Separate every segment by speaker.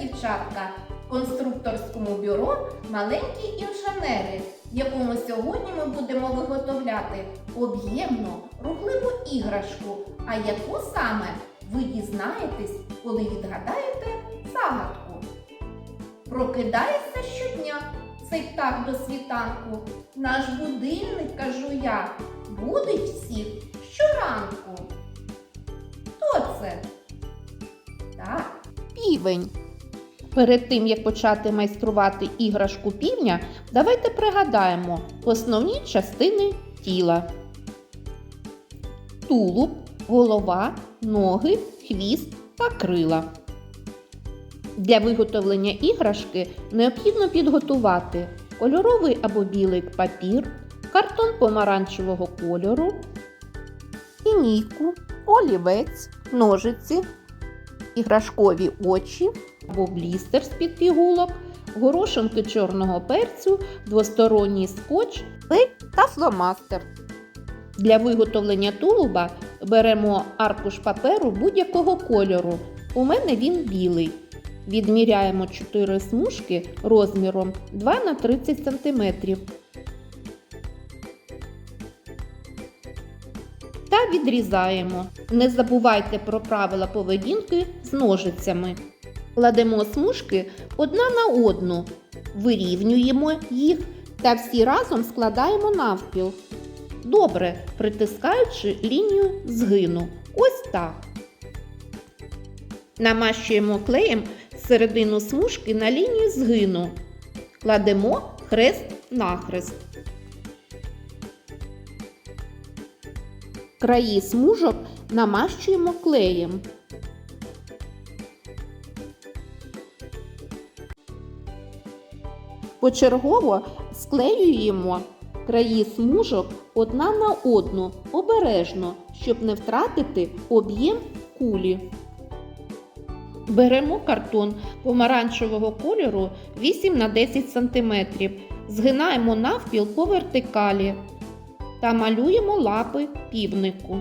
Speaker 1: дівчатка, в конструкторському бюро маленькі інженери, в якому сьогодні ми будемо виготовляти об'ємну, рухливу іграшку. А яку саме ви дізнаєтесь, коли відгадаєте загадку? Прокидається щодня цей птах до світанку. Наш будильник, кажу я, будить всіх щоранку. Хто це? Так,
Speaker 2: Півень. Перед тим як почати майструвати іграшку півня, давайте пригадаємо основні частини тіла: тулуб, голова, ноги, хвіст та крила. Для виготовлення іграшки необхідно підготувати кольоровий або білий папір, картон помаранчевого кольору, лінійку, олівець, ножиці, іграшкові очі або блістер з-під пігулок, горошинки чорного перцю, двосторонній скотч, клей та фломастер. Для виготовлення тулуба беремо аркуш паперу будь-якого кольору. У мене він білий. Відміряємо 4 смужки розміром 2 на 30 см. Та відрізаємо. Не забувайте про правила поведінки з ножицями. Кладемо смужки одна на одну, вирівнюємо їх та всі разом складаємо навпіл. Добре притискаючи лінію згину. Ось так. Намащуємо клеєм середину смужки на лінію згину. Кладемо хрест нахрест. Краї смужок намащуємо клеєм. Почергово склеюємо краї смужок одна на одну обережно, щоб не втратити об'єм кулі. Беремо картон помаранчевого кольору 8 на 10 см, згинаємо навпіл по вертикалі та малюємо лапи півнику.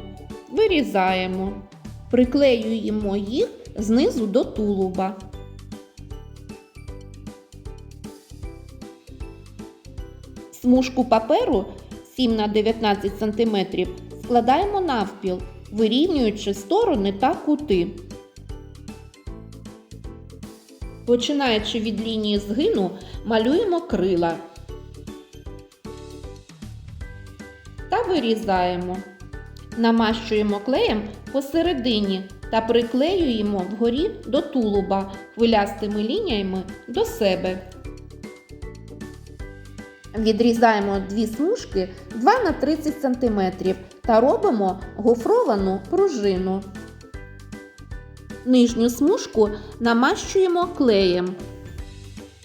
Speaker 2: Вирізаємо, приклеюємо їх знизу до тулуба. Смужку паперу 7 на 19 см складаємо навпіл, вирівнюючи сторони та кути. Починаючи від лінії згину, малюємо крила та вирізаємо. Намащуємо клеєм посередині та приклеюємо вгорі до тулуба хвилястими лініями до себе. Відрізаємо дві смужки 2 на 30 см та робимо гофровану пружину. Нижню смужку намащуємо клеєм.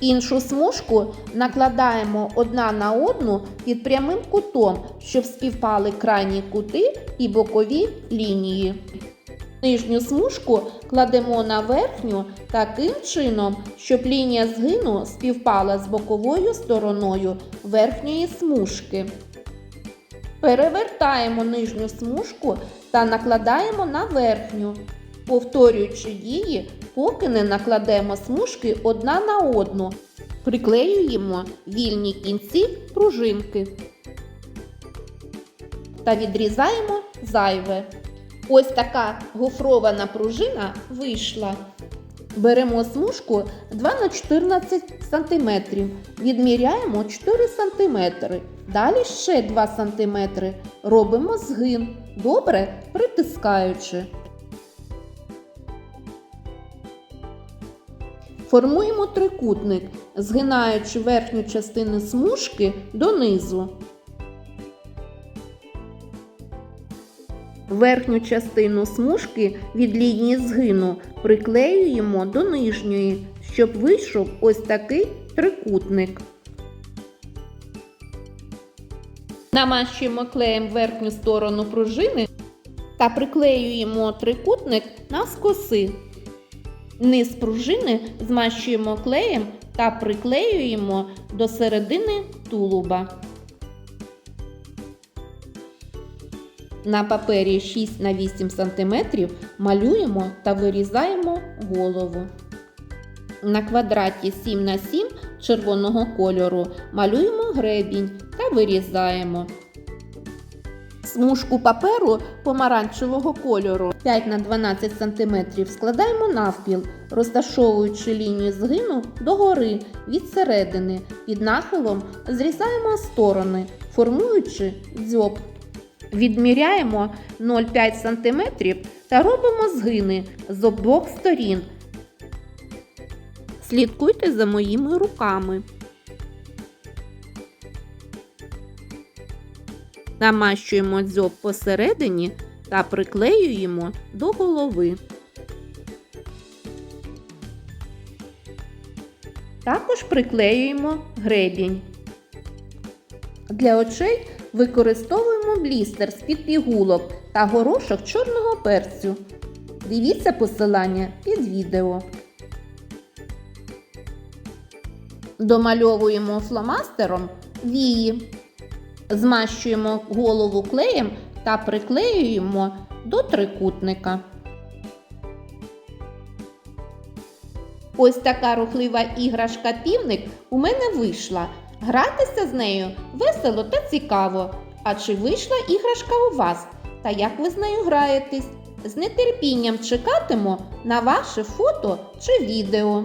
Speaker 2: Іншу смужку накладаємо одна на одну під прямим кутом, щоб співпали крайні кути і бокові лінії. Нижню смужку кладемо на верхню таким чином, щоб лінія згину співпала з боковою стороною верхньої смужки. Перевертаємо нижню смужку та накладаємо на верхню, повторюючи дії, поки не накладемо смужки одна на одну. Приклеюємо вільні кінці пружинки та відрізаємо зайве. Ось така гофрована пружина вийшла. Беремо смужку 2 на 14 см, відміряємо 4 см, далі ще 2 см, робимо згин, добре притискаючи. Формуємо трикутник, згинаючи верхню частину смужки донизу. Верхню частину смужки від лінії згину приклеюємо до нижньої, щоб вийшов ось такий трикутник. Намащуємо клеєм верхню сторону пружини та приклеюємо трикутник навскоси. Низ пружини змащуємо клеєм та приклеюємо до середини тулуба. На папері 6 на 8 см малюємо та вирізаємо голову. На квадраті 7 на 7 червоного кольору малюємо гребінь та вирізаємо. Смужку паперу помаранчевого кольору 5 на 12 см складаємо навпіл, розташовуючи лінію згину догори від середини. Під нахилом зрізаємо сторони, формуючи дзьоб. Відміряємо 0,5 см та робимо згини з обох сторін. Слідкуйте за моїми руками. Намащуємо дзьоб посередині та приклеюємо до голови. Також приклеюємо гребінь. Для очей використовуємо блістер з-під пігулок та горошок чорного перцю. Дивіться посилання під відео. Домальовуємо фломастером вії. Змащуємо голову клеєм та приклеюємо до трикутника. Ось така рухлива іграшка півник у мене вийшла. Гратися з нею весело та цікаво. А чи вийшла іграшка у вас? Та як ви з нею граєтесь? З нетерпінням чекатиму на ваше фото чи відео.